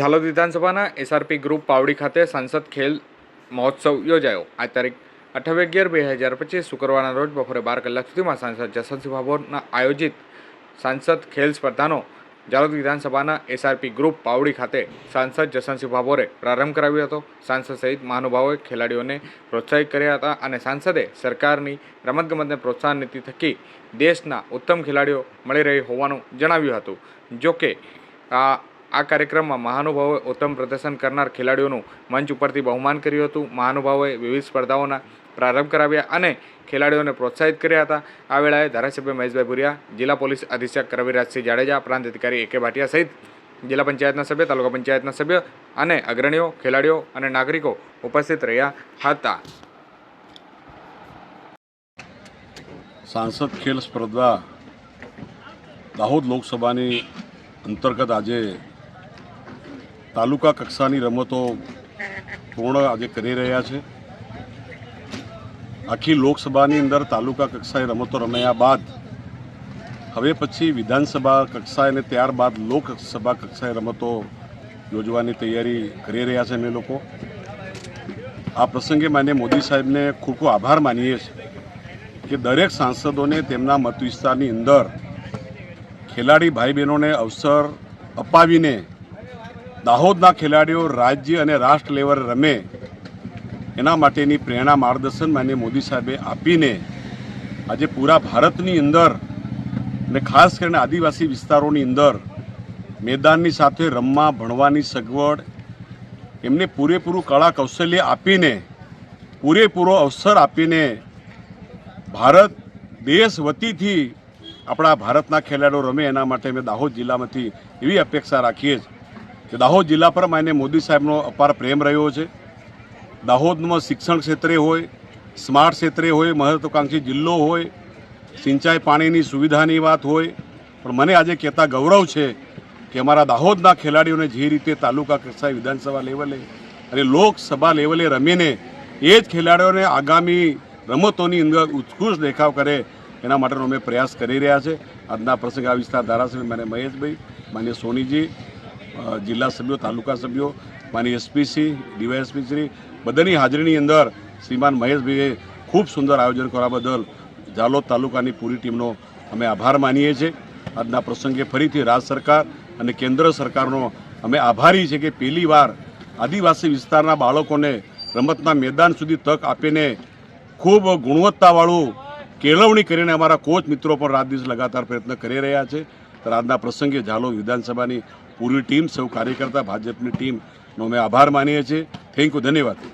ઝાલોદ વિધાનસભાના SRP group પાવડી ખાતે સાંસદ ખેલ મહોત્સવ યોજાયો. આ તારીખ અઠાવી અગિયાર બે હજાર પચીસ શુક્રવારના રોજ બપોરે બાર કલાક સુધીમાં સાંસદ જસવંતસિંહ ભાભોરના આયોજિત સાંસદ ખેલ સ્પર્ધાનો ઝાલોદ વિધાનસભાના એસઆરપી ગ્રુપ પાવડી ખાતે સાંસદ જસવંતસિંહ ભાભોરે પ્રારંભ કરાવ્યો હતો. સાંસદ સહિત મહાનુભાવોએ ખેલાડીઓને પ્રોત્સાહિત કર્યા હતા અને સાંસદે સરકારની રમતગમતને પ્રોત્સાહન નીતિ થકી દેશના ઉત્તમ ખેલાડીઓ મળી રહી હોવાનું જણાવ્યું હતું. જોકે આ આ કાર્યક્રમમાં મહાનુભાવોએ ઉત્તમ પ્રદર્શન કરનાર ખેલાડીઓનું મંચ ઉપરથી બહુમાન કર્યું હતું. મહાનુભાવોએ વિવિધ સ્પર્ધાઓના પ્રારંભ કરાવ્યા અને ખેલાડીઓને પ્રોત્સાહિત કર્યા હતા. આ વેળાએ ધારાસભ્ય મહેશભાઈ ભુરિયા, જિલ્લા પોલીસ અધિક્ષક રવિરાજસિંહ જાડેજા, પ્રાંત અધિકારી એ કે ભાટિયા સહિત જિલ્લા પંચાયતના સભ્ય, તાલુકા પંચાયતના સભ્ય અને અગ્રણીઓ, ખેલાડીઓ અને નાગરિકો ઉપસ્થિત રહ્યા હતા. સાંસદ ખેલ સ્પર્ધા દાહોદ લોકસભાની અંતર્ગત આજે તાલુકા કક્ષાની રમતો પૂર્ણ આજે કરી રહ્યા છે. આખી લોકસભાની અંદર તાલુકા કક્ષાએ રમતો રમાયા બાદ, હવે પછી વિધાનસભા કક્ષાએ અને ત્યારબાદ લોકસભા કક્ષાએ રમતો યોજવાની તૈયારી કરી રહ્યા છે અમે લોકો. આ પ્રસંગે માન્ય મોદી સાહેબને ખૂબ ખૂબ આભાર માનીએ છીએ કે દરેક સાંસદોને તેમના મત વિસ્તારની અંદર ખેલાડી ભાઈ બહેનોને અવસર અપાવીને દાહોદના ખેલાડીઓ રાજ્ય અને રાષ્ટ્ર લેવલે રમે. એના માટેની પ્રેરણા માર્ગદર્શન માન્ય મોદી સાહેબે આપીને આજે પૂરા ભારતની અંદર અને ખાસ કરીને આદિવાસી વિસ્તારોની અંદર મેદાનની સાથે રમવા, ભણવાની સગવડ, એમને પૂરેપૂરું કળા કૌશલ્ય આપીને, પૂરેપૂરો અવસર આપીને ભારત દેશ વતીથી આપણા ભારતના ખેલાડીઓ રમે. એના માટે અમે દાહોદ જિલ્લામાંથી એવી અપેક્ષા રાખીએ છીએ. કે દાહોદ જિલ્લા પર માન્ય મોદી સાહેબનો અપાર પ્રેમ રહ્યો છે. દાહોદમાં શિક્ષણ ક્ષેત્રે હોય, સ્માર્ટ ક્ષેત્રે હોય, મહત્વાકાંક્ષી જિલ્લો હોય, સિંચાઈ પાણીની સુવિધાની વાત હોય, પણ મને આજે કહેતા ગૌરવ છે કે અમારા દાહોદના ખેલાડીઓને જે રીતે તાલુકા કક્ષાએ વિધાનસભા લેવલે અને લોકસભા લેવલે રમીને એ જ ખેલાડીઓને આગામી રમતોની અંદર ઉત્કૃષ્ટ દેખાવ કરે એના માટેનો અમે પ્રયાસ કરી રહ્યા છે. આજના પ્રસંગે આ વિસ્તાર ધારાસભ્ય મને મહેશભાઈ, માન્ય સોનીજી જિલ્લા સભ્યો, તાલુકા સભ્યો માની એસપીસી ડીવાયએસપી શ્રી, બધાની હાજરીની અંદર શ્રીમાન મહેશભાઈએ ખૂબ સુંદર આયોજન કરવા બદલ ઝાલોદ તાલુકાની પૂરી ટીમનો અમે આભાર માનીએ છીએ. આજના પ્રસંગે ફરીથી રાજ્ય સરકાર અને કેન્દ્ર સરકારનો અમે આભારી છે કે પહેલી વાર આદિવાસી વિસ્તારના બાળકોને રમતના મેદાન સુધી તક આપીને ખૂબ ગુણવત્તાવાળું કેળવણી કરીને અમારા કોચ મિત્રો પણ રાત દિવસ લગાતાર પ્રયત્ન કરી રહ્યા છે. તો આજના પ્રસંગે ઝાલોદ વિધાનસભાની પૂરી ટીમ સૌ કાર્યકર્તા, ભાજપની ટીમનો અમે આભાર માનીએ છીએ. થેન્ક યુ ધન્યવાદ.